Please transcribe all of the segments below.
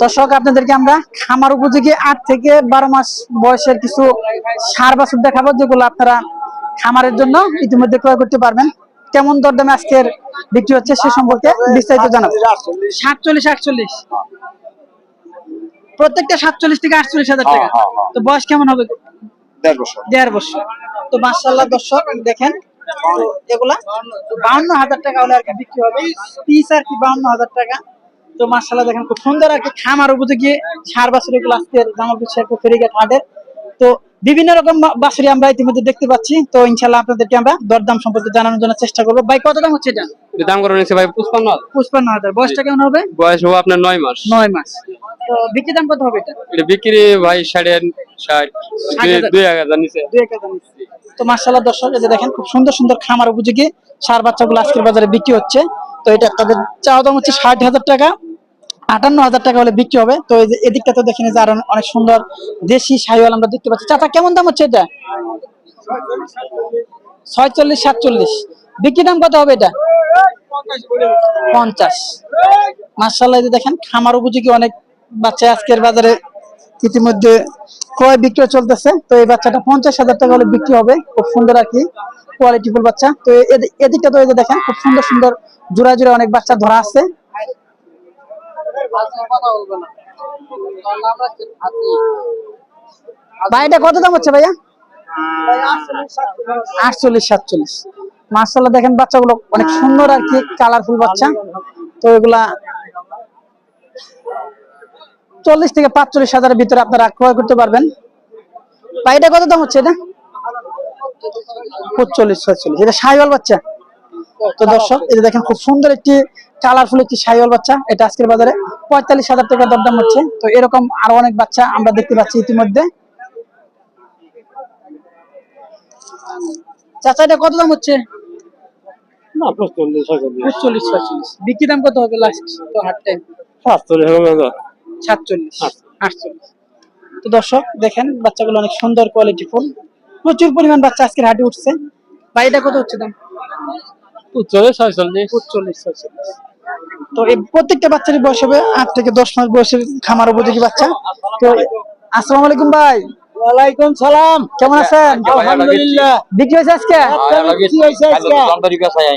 দর্শক আপনাদেরকে আমরা খামার উপযোগী আট থেকে বারো মাস বয়সের কিছু সার বাছুর দেখাবো যেগুলো আপনারা খামারের জন্য ইতিমধ্যে ক্রয় করতে পারবেন। কেমন দরদামে আজকের বিক্রি হচ্ছে সে সম্পর্কে বিস্তারিত জানাব। সাতচল্লিশ আটচল্লিশ। প্রত্যেকটা সাতচল্লিশ থেকে আটচল্লিশ হাজার টাকা। হ্যাঁ, হ্যাঁ, হ্যাঁ। তো বয়স কেমন হবে? দেড় বছর। তো মার্শাল্লাহ দর্শক দেখেন। এগুলা বাউন্ন হাজার টাকা হলে আর কি বিক্রি হবে। পিস আর কি বাউন্ন হাজার টাকা। তো মার্শাল্লাহ দেখেন খুব সুন্দর আর কি খামার উপযোগী সার বাছুর এগুলো আজকের জামালপুর শেরপুর ফেরিঘাট হাটের তো বিভিন্ন রকম বা- বাছুরি আমরা ইতিমধ্যে দেখতে পাচ্ছি। তো ইনশাল্লাহ আপনাদেরকে আমরা দরদাম সম্পর্কে জানানোর জন্য চেষ্টা করব। ভাই কত দাম হচ্ছে এটা? দাম করে ভাই? পুষ্পান্ন পঁচপান্ন হাজার। বয়সটা কেমন হবে? বয়স হব আপনার নয় মাস। নয় মাস। তো বিক্রি দাম কত হবে এটা? এটা বিক্রি ভাই সাড়ে ষাট দুই এক হাজার নিচে দুই এক হাজার নিচ্ছে। তো মার্শাল্লাহ দর্শক এই যে দেখেন খুব সুন্দর সুন্দর খামার উপযোগী সার বাচ্চাগুলো আজকের বাজারে বিক্রি হচ্ছে। তো এটা তাদের চাওয়া দাম হচ্ছে ষাট হাজার টাকা। আটান্ন হাজার টাকা হলে বিক্রি হবে। তো এদিকটা তো দেখেন যে আরও অনেক সুন্দর দেশি সাইওয়াল আমরা দেখতে পাচ্ছি। চাচা, কেমন দাম হচ্ছে এটা? ছয়চল্লিশ সাতচল্লিশ। বিক্রি দাম কত হবে এটা? পঞ্চাশ। মার্শাল্লাহ দেখেন, খামার উপযোগী অনেক বাচ্চা আজকের বাজারে ইতিমধ্যে ক্রয় বিক্রয় চলতেছে। তো এই বাচ্চাটা পঞ্চাশ হাজার টাকা হলে বিক্রি হবে। খুব সুন্দর আর কি কোয়ালিটিফুল বাচ্চা। তো এদি- এদিকটা তো এই যে দেখেন, খুব সুন্দর সুন্দর জোড়া জোড়া অনেক বাচ্চা ধরা আছে। কত দাম হচ্ছে ভাইয়া? আটচল্লিশ, সাতচল্লিশ। দেখেন বাচ্চাগুলো অনেক সুন্দর আর কি কালারফুল বাচ্চা। তো এগুলা চল্লিশ থেকে পাঁচচল্লিশ হাজারের ভিতরে আপনারা ক্রয় করতে পারবেন। ভাই এটা কত দাম হচ্ছে এটা? পঁচল্লিশ, ছয়চল্লিশ। এটা সাইওয়াল বাচ্চা? তো দর্শক এটা দেখেন খুব সুন্দর একটি কালারফুল একটি সাইওয়াল বাচ্চা। এটা আজকের বাজারে পঁয়তাল্লিশ হাজার টাকা দরদাম হচ্ছে। তো এরকম আরও অনেক বাচ্চা আমরা দেখতে পাচ্ছি ইতিমধ্যে। চাচা এটা কত দাম হচ্ছে? না চল্লিশ পঁচল্লিশ ছয়চল্লিশ বিক্রি দাম কত হবে লাস্ট তো হাট টাইম সাতচল্লিশ সাতচল্লিশ আটচল্লিশ। তো দর্শক দেখেন বাচ্চাগুলো অনেক সুন্দর কোয়ালিটি ফুল। প্রচুর পরিমাণ বাচ্চা আজকের হাটে উঠছে। ভাই এটা কত হচ্ছে দাম? ছয়চল্লিশ। ছয়চল্লিশ। তো এই প্রত্যেকটা বাচ্চারই বয়স হবে আট থেকে দশ মাস বয়সের খামার উপযোগী বাচ্চা। তো আসসালামু আলাইকুম ভাই। ওয়ালাইকুম সালাম। কেমন আছেন? আলহামদুলিল্লাহ। বিক্রি হয়েছে আজকে? কি হয়েছে আজকে?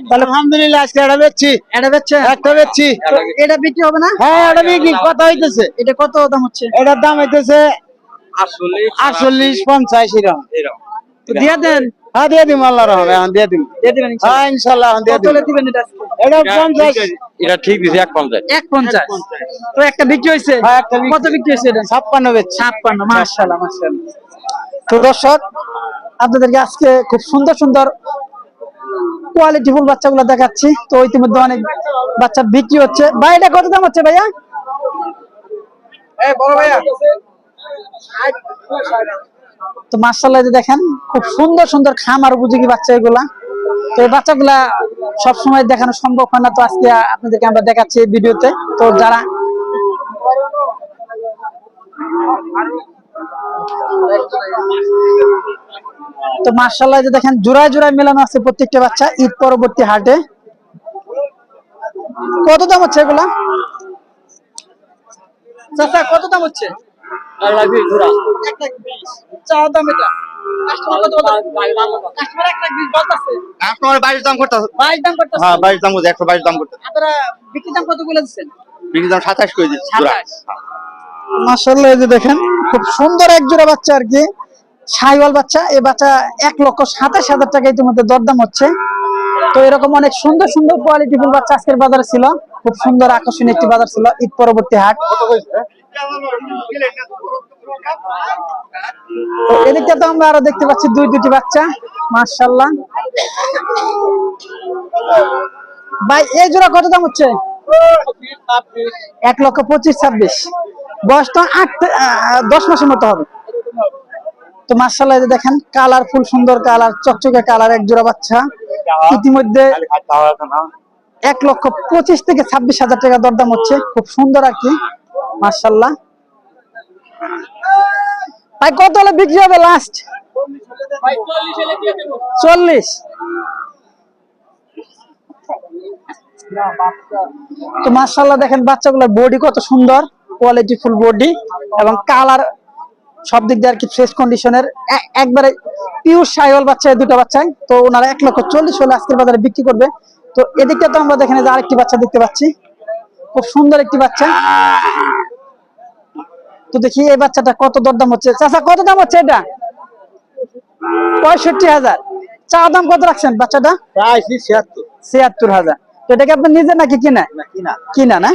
তাহলে আলহামদুলিল্লাহ আজকে এটা বেচছি। এটা বেচছেন? একটা বেচছি। এটা বিক্রি হবে না? হ্যাঁ এটা বিক্রি। কত হইতেছে? এটা কত দাম হচ্ছে? এটার দাম হইতেছে আটচল্লিশ পঞ্চাশ এরকম। দিয়ে দেন। হ্যাঁ দিয়ে দিম আল্লাহ রহমে এখন দিয়ে দিম। দিয়ে দিবেন হ্যাঁ ইনশাল্লাহ এখন দিয়ে দিবেন এটা? এটা পঞ্চাশ। এটা ঠিক দিছে এক পঞ্চাশ। এক পঞ্চাশ। তো একটা বিক্রি হয়েছে? হ্যাঁ, বিক্রি। কত বিক্রি হয়েছে এটা? ছাপ্পান্ন বেচছি। ছাপ্পান্ন মার্শাল্লাহ মার্শাল্লাহ তো দর্শক আপনাদেরকে আজকে খুব সুন্দর সুন্দর কোয়ালিটি কোয়ালিটিফুল বাচ্চাগুলো দেখাচ্ছি। তো ইতিমধ্যে অনেক বাচ্চা বিক্রি হচ্ছে। ভাই এটা কত দাম হচ্ছে ভাইয়া? বড় ভাইয়া। তো মার্শাল্লাহ দেখেন, খুব সুন্দর সুন্দর খামার উপযোগী বাচ্চা এগুলা। তো এই বাচ্চাগুলা সব সময় দেখানো সম্ভব হয় না, তো আজকে আপনাদেরকে আমরা দেখাচ্ছি এই ভিডিওতে। তো যারা তো মার্শাল্লাহ যে দেখেন, জোড়ায় জোড়ায় মেলানো আছে প্রত্যেকটা বাচ্চা ঈদ পরবর্তী হাটে। কত দাম হচ্ছে এগুলা? চাচা, কত দাম হচ্ছে? এক লাখ বিশ। চাওয়া দাম এটা কাস্টমার কত বলে? কাস্টমার এক লাখ বিশ বলতাছে। আপনার বাইরের দাম করতে বাইশ দাম করতেছে। হ্যাঁ বাইরের দাম করতে একশো বাইশ দাম করতে আপনারা বিক্রি দাম কত বলে দিচ্ছেন? বিক্রির দাম সাতাশ করে দিচ্ছি জোড়া। সাতাশ। মাশাআল্লাহ এই যে দেখেন খুব সুন্দর এক জোড়া বাচ্চা আর কি সাইওয়াল বাচ্চা এই বাচ্চা এক লক্ষ সাতাশ হাজার টাকা ইতিমধ্যে দরদাম হচ্ছে তো এরকম অনেক সুন্দর সুন্দর কোয়ালিটিফুল বাচ্চা আজকের বাজারে ছিল খুব সুন্দর আকর্ষণীয় একটি বাজার ছিল ঈদ পরবর্তী হাট এদিকটা তো আমরা আরও দেখতে পাচ্ছি দুই দুটি বাচ্চা মার্শাল্লাহ ভাই, এই জোড়া কত দাম হচ্ছে? এক লক্ষ পঁচিশ, ছাব্বিশ। বয়স তো আট দশ মাসের মতো হবে। তো মার্শাল্লাহ দেখেন কালারফুল সুন্দর কালার, চকচকে কালার, এক জোড়া বাচ্চা। ইতিমধ্যে এক লক্ষ পঁচিশ থেকে ছাব্বিশ হাজার টাকা দরদাম হচ্ছে। খুব সুন্দর আর কি। মার্শাল্লাহ ভাই, কত হলে বিক্রি হবে লাস্ট চল্লিশ। তো মার্শাল্লাহ দেখেন, বাচ্চাগুলোর বডি কত সুন্দর কোয়ালিটি ফুল বডি এবং কালার সব দিক দিয়ে আর কি ফ্রেশ কন্ডিশনের একবারে পিওর সাইওয়াল বাচ্চা দুটো বাচ্চায় তো ওনারা এক লক্ষ চল্লিশ হলে আজকের বাজারে বিক্রি করবে। তো এদিকটা তো আমরা দেখেন যে আরেকটি বাচ্চা দেখতে পাচ্ছি। খুব সুন্দর একটি বাচ্চা। তো দেখি এই বাচ্চাটা কত দরদাম হচ্ছে? চাচা কত দাম হচ্ছে এটা? পঁয়ষট্টি হাজার। চা দাম কত রাখছেন বাচ্চাটা? ছিয়াত্তর। হাজার। তো এটাকে আপনি নিজে নাকি কিনা? কিনা। কিনা না?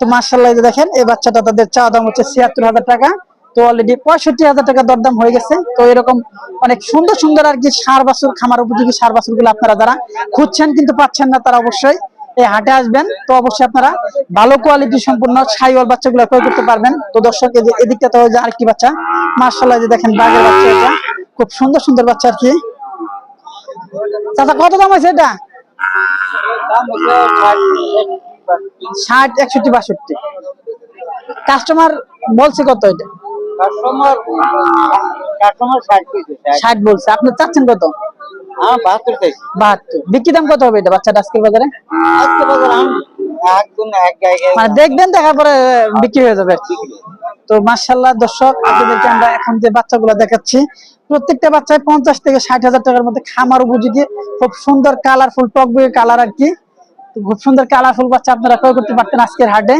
তো মার্শাল্লাহ দেখেন এই বাচ্চাটা তাদের চা দাম হচ্ছে ছিয়াত্তর হাজার টাকা। তো অলরেডি পঁয়ষট্টি হাজার টাকা দরদাম হয়ে গেছে। তো এরকম অনেক সুন্দর সুন্দর আর কি সার বাছুর খামার উপযোগী সার বাছুরগুলো আপনারা যারা খুঁজছেন কিন্তু পাচ্ছেন না তারা অবশ্যই এই হাটে আসবেন তো অবশ্যই আপনারা ভালো কোয়ালিটি সম্পূর্ণ সাইওয়াল বাচ্চাগুলো ক্রয় করতে পারবেন। তো দর্শক এদিকটা তো যে আরেকটি বাচ্চা। মার্শাল্লাহ যে দেখেন বাঘের বাচ্চা এটা। খুব সুন্দর সুন্দর বাচ্চা আর কি। চাচা কত দাম আছে এটা? ষাট একষট্টি বাষট্টি। কাস্টমার বলছে কত এটা? কাস্টমার কাস্টমার ষাট বলছে। আপনি চাচ্ছেন কত? বাহাত্তর বিক্রি দাম কত হবে এটা বাচ্চাটা আজকের বাজারে? আজকে বাজার আমি একদম এক জায়গায় মানে দেখবেন দেখার পরে বিক্রি হয়ে যাবে তো মার্শাল্লাহ দর্শক আপনাদেরকে আমরা এখন যে বাচ্চাগুলো দেখাচ্ছি প্রত্যেকটা বাচ্চায় পঞ্চাশ থেকে ষাট হাজার টাকার মধ্যে খামার উপযোগী খুব সুন্দর কালারফুল টকবই কালার আর কি। খুব সুন্দর কালারফুল বাচ্চা আপনারা ক্রয় করতে পারতেন আজকের হাটে।